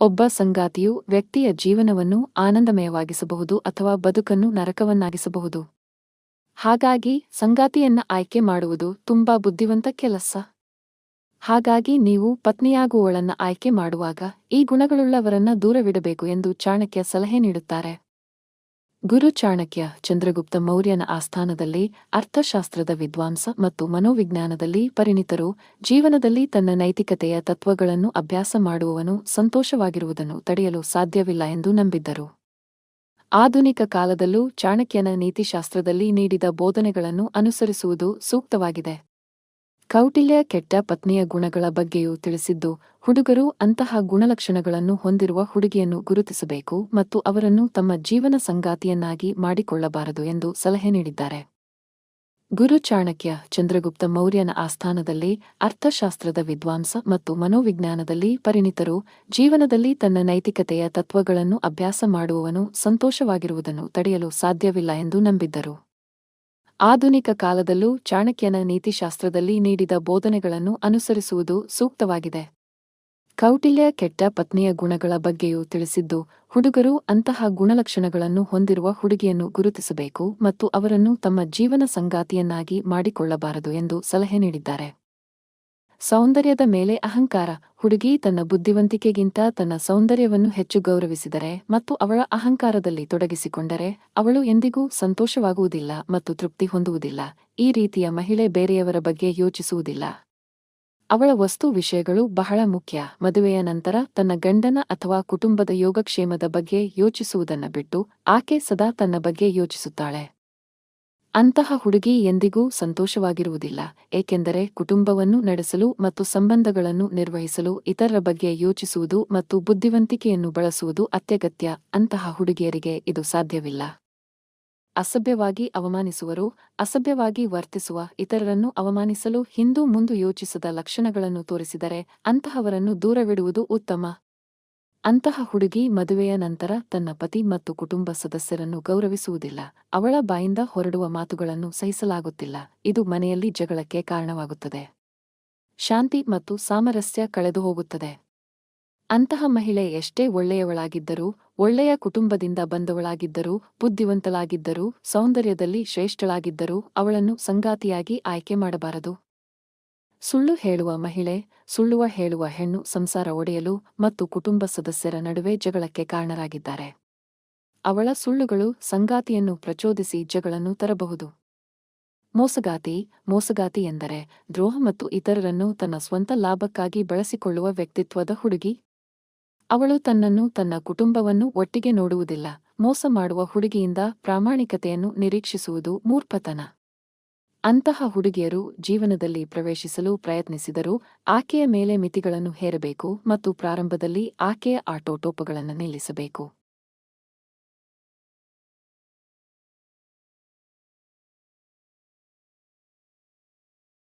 ಒಬ್ಬ ಸಂಗಾತಿಯು ವ್ಯಕ್ತಿಯ ಜೀವನವನ್ನು ಆನಂದಮಯವಾಗಿಸಬಹುದು ಅಥವಾ ಬದುಕನ್ನು ನರಕವನ್ನಾಗಿಸಬಹುದು. ಹಾಗಾಗಿ ಸಂಗಾತಿಯನ್ನ ಆಯ್ಕೆ ಮಾಡುವುದು ತುಂಬಾ ಬುದ್ಧಿವಂತ ಕೆಲಸ. ಹಾಗಾಗಿ ನೀವು ಪತ್ನಿಯಾಗುವವಳನ್ನ ಆಯ್ಕೆ ಮಾಡುವಾಗ ಈ ಗುಣಗಳುಳ್ಳವರನ್ನ ದೂರವಿಡಬೇಕು ಎಂದು ಚಾಣಕ್ಯ ಸಲಹೆ ನೀಡುತ್ತಾರೆ. ಗುರು ಚಾಣಕ್ಯ ಚಂದ್ರಗುಪ್ತ ಮೌರ್ಯನ ಆಸ್ಥಾನದಲ್ಲಿ ಅರ್ಥಶಾಸ್ತ್ರದ ವಿದ್ವಾಂಸ ಮತ್ತು ಮನೋವಿಜ್ಞಾನದಲ್ಲಿ ಪರಿಣಿತರು, ಜೀವನದಲ್ಲಿ ತನ್ನ ನೈತಿಕತೆಯ ತತ್ವಗಳನ್ನು ಅಭ್ಯಾಸ ಮಾಡುವವನು ಸಂತೋಷವಾಗಿರುವುದನ್ನು ತಡೆಯಲು ಸಾಧ್ಯವಿಲ್ಲ ಎಂದು ನಂಬಿದ್ದರು. ಆಧುನಿಕ ಕಾಲದಲ್ಲೂ ಚಾಣಕ್ಯನ ನೀತಿಶಾಸ್ತ್ರದಲ್ಲಿ ನೀಡಿದ ಬೋಧನೆಗಳನ್ನು ಅನುಸರಿಸುವುದು ಸೂಕ್ತವಾಗಿದೆ. ಕೌಟಿಲ್ಯ ಕೆಟ್ಟ ಪತ್ನಿಯ ಗುಣಗಳ ಬಗ್ಗೆಯೂ ತಿಳಿಸಿದ್ದು, ಹುಡುಗರು ಅಂತಹ ಗುಣಲಕ್ಷಣಗಳನ್ನು ಹೊಂದಿರುವ ಹುಡುಗಿಯನ್ನು ಗುರುತಿಸಬೇಕು ಮತ್ತು ಅವರನ್ನು ತಮ್ಮ ಜೀವನ ಸಂಗಾತಿಯನ್ನಾಗಿ ಮಾಡಿಕೊಳ್ಳಬಾರದು ಎಂದು ಸಲಹೆ ನೀಡಿದ್ದಾರೆ. ಗುರು ಚಾಣಕ್ಯ ಚಂದ್ರಗುಪ್ತ ಮೌರ್ಯನ ಆಸ್ಥಾನದಲ್ಲಿ ಅರ್ಥಶಾಸ್ತ್ರದ ವಿದ್ವಾಂಸ ಮತ್ತು ಮನೋವಿಜ್ಞಾನದಲ್ಲಿ ಪರಿಣಿತರು, ಜೀವನದಲ್ಲಿ ತನ್ನ ನೈತಿಕತೆಯ ತತ್ವಗಳನ್ನು ಅಭ್ಯಾಸ ಮಾಡುವವನು ಸಂತೋಷವಾಗಿರುವುದನ್ನು ತಡೆಯಲು ಸಾಧ್ಯವಿಲ್ಲ ಎಂದು ನಂಬಿದ್ದರು. ಆಧುನಿಕ ಕಾಲದಲ್ಲೂ ಚಾಣಕ್ಯನ ನೀತಿಶಾಸ್ತ್ರದಲ್ಲಿ ನೀಡಿದ ಬೋಧನೆಗಳನ್ನು ಅನುಸರಿಸುವುದು ಸೂಕ್ತವಾಗಿದೆ. ಕೌಟಿಲ್ಯ ಕೆಟ್ಟ ಪತ್ನಿಯ ಗುಣಗಳ ಬಗ್ಗೆಯೂ ತಿಳಿಸಿದ್ದು, ಹುಡುಗರು ಅಂತಹ ಗುಣಲಕ್ಷಣಗಳನ್ನು ಹೊಂದಿರುವ ಹುಡುಗಿಯನ್ನು ಗುರುತಿಸಬೇಕು ಮತ್ತು ಅವರನ್ನು ತಮ್ಮ ಜೀವನ ಸಂಗಾತಿಯನ್ನಾಗಿ ಮಾಡಿಕೊಳ್ಳಬಾರದು ಎಂದು ಸಲಹೆ ನೀಡಿದ್ದಾರೆ. ಸೌಂದರ್ಯದ ಮೇಲೆ ಅಹಂಕಾರ. ಹುಡುಗಿ ತನ್ನ ಬುದ್ಧಿವಂತಿಕೆಗಿಂತ ತನ್ನ ಸೌಂದರ್ಯವನ್ನು ಹೆಚ್ಚು ಗೌರವಿಸಿದರೆ ಮತ್ತು ಅವಳ ಅಹಂಕಾರದಲ್ಲಿ ತೊಡಗಿಸಿಕೊಂಡರೆ, ಅವಳು ಎಂದಿಗೂ ಸಂತೋಷವಾಗುವುದಿಲ್ಲ ಮತ್ತು ತೃಪ್ತಿ ಹೊಂದುವುದಿಲ್ಲ. ಈ ರೀತಿಯ ಮಹಿಳೆ ಬೇರೆಯವರ ಬಗ್ಗೆ ಯೋಚಿಸುವುದಿಲ್ಲ. ಅವಳ ವಸ್ತು ವಿಷಯಗಳು ಬಹಳ ಮುಖ್ಯ. ಮದುವೆಯ ನಂತರ ತನ್ನ ಗಂಡನ ಅಥವಾ ಕುಟುಂಬದ ಯೋಗಕ್ಷೇಮದ ಬಗ್ಗೆ ಯೋಚಿಸುವುದನ್ನು ಬಿಟ್ಟು, ಆಕೆ ಸದಾ ತನ್ನ ಬಗ್ಗೆ ಯೋಚಿಸುತ್ತಾಳೆ. ಅಂತಹ ಹುಡುಗಿ ಎಂದಿಗೂ ಸಂತೋಷವಾಗಿರುವುದಿಲ್ಲ, ಏಕೆಂದರೆ ಕುಟುಂಬವನ್ನು ನಡೆಸಲು ಮತ್ತು ಸಂಬಂಧಗಳನ್ನು ನಿರ್ವಹಿಸಲು ಇತರರ ಬಗ್ಗೆ ಯೋಚಿಸುವುದು ಮತ್ತು ಬುದ್ಧಿವಂತಿಕೆಯನ್ನು ಬಳಸುವುದು ಅತ್ಯಗತ್ಯ, ಅಂತಹ ಹುಡುಗಿಯರಿಗೆ ಇದು ಸಾಧ್ಯವಿಲ್ಲ. ಅಸಭ್ಯವಾಗಿ ಅವಮಾನಿಸುವರು, ಅಸಭ್ಯವಾಗಿ ವರ್ತಿಸುವ ಇತರರನ್ನು ಅವಮಾನಿಸಲು ಹಿಂದೂ ಮುಂದು ಯೋಚಿಸದ ಲಕ್ಷಣಗಳನ್ನು ತೋರಿಸಿದರೆ ಅಂತಹವರನ್ನು ದೂರವಿಡುವುದು ಉತ್ತಮ. ಅಂತಹ ಹುಡುಗಿ ಮದುವೆಯ ನಂತರ ತನ್ನ ಪತಿ ಮತ್ತು ಕುಟುಂಬ ಸದಸ್ಯರನ್ನು ಗೌರವಿಸುವುದಿಲ್ಲ. ಅವಳ ಬಾಯಿಂದ ಹೊರಡುವ ಮಾತುಗಳನ್ನು ಸಹಿಸಲಾಗುತ್ತಿಲ್ಲ. ಇದು ಮನೆಯಲ್ಲಿ ಜಗಳಕ್ಕೆ ಕಾರಣವಾಗುತ್ತದೆ. ಶಾಂತಿ ಮತ್ತು ಸಾಮರಸ್ಯ ಕಳೆದುಹೋಗುತ್ತದೆ. ಅಂತಹ ಮಹಿಳೆ ಎಷ್ಟೇ ಒಳ್ಳೆಯವಳಾಗಿದ್ದರೂ, ಒಳ್ಳೆಯ ಕುಟುಂಬದಿಂದ ಬಂದವಳಾಗಿದ್ದರೂ, ಬುದ್ಧಿವಂತಳಾಗಿದ್ದರೂ, ಸೌಂದರ್ಯದಲ್ಲಿ ಶ್ರೇಷ್ಠಳಾಗಿದ್ದರೂ ಅವಳನ್ನು ಸಂಗಾತಿಯಾಗಿ ಆಯ್ಕೆ ಮಾಡಬಾರದು. ಸುಳ್ಳು ಹೇಳುವ ಮಹಿಳೆ, ಸುಳ್ಳುವ ಹೇಳುವ ಹೆಣ್ಣು ಸಂಸಾರ ಒಡೆಯಲು ಮತ್ತು ಕುಟುಂಬ ಸದಸ್ಯರ ನಡುವೆ ಜಗಳಕ್ಕೆ ಕಾರಣರಾಗಿದ್ದಾರೆ. ಅವಳ ಸುಳ್ಳುಗಳು ಸಂಗಾತಿಯನ್ನು ಪ್ರಚೋದಿಸಿ ಜಗಳನ್ನು ತರಬಹುದು. ಮೋಸಗಾತಿ ಮೋಸಗಾತಿ ಎಂದರೆ ದ್ರೋಹ ಮತ್ತು ಇತರರನ್ನು ತನ್ನ ಸ್ವಂತ ಲಾಭಕ್ಕಾಗಿ ಬಳಸಿಕೊಳ್ಳುವ ವ್ಯಕ್ತಿತ್ವದ ಹುಡುಗಿ. ಅವಳು ತನ್ನನ್ನು ತನ್ನ ಕುಟುಂಬವನ್ನು ಒಟ್ಟಿಗೆ ನೋಡುವುದಿಲ್ಲ, ಮೋಸ ಮಾಡುವ ಹುಡುಗಿಯಿಂದ ಪ್ರಾಮಾಣಿಕತೆಯನ್ನು ನಿರೀಕ್ಷಿಸುವುದು ಮೂರ್ಖತನ. ಅಂತಹ ಹುಡುಗಿಯರು ಜೀವನದಲ್ಲಿ ಪ್ರವೇಶಿಸಲು ಪ್ರಯತ್ನಿಸಿದರೂ ಆಕೆಯ ಮೇಲೆ ಮಿತಿಗಳನ್ನು ಹೇರಬೇಕು ಮತ್ತು ಪ್ರಾರಂಭದಲ್ಲಿ ಆಕೆಯ ಆಟೋಟೋಪಗಳನ್ನು ನಿಲ್ಲಿಸಬೇಕು.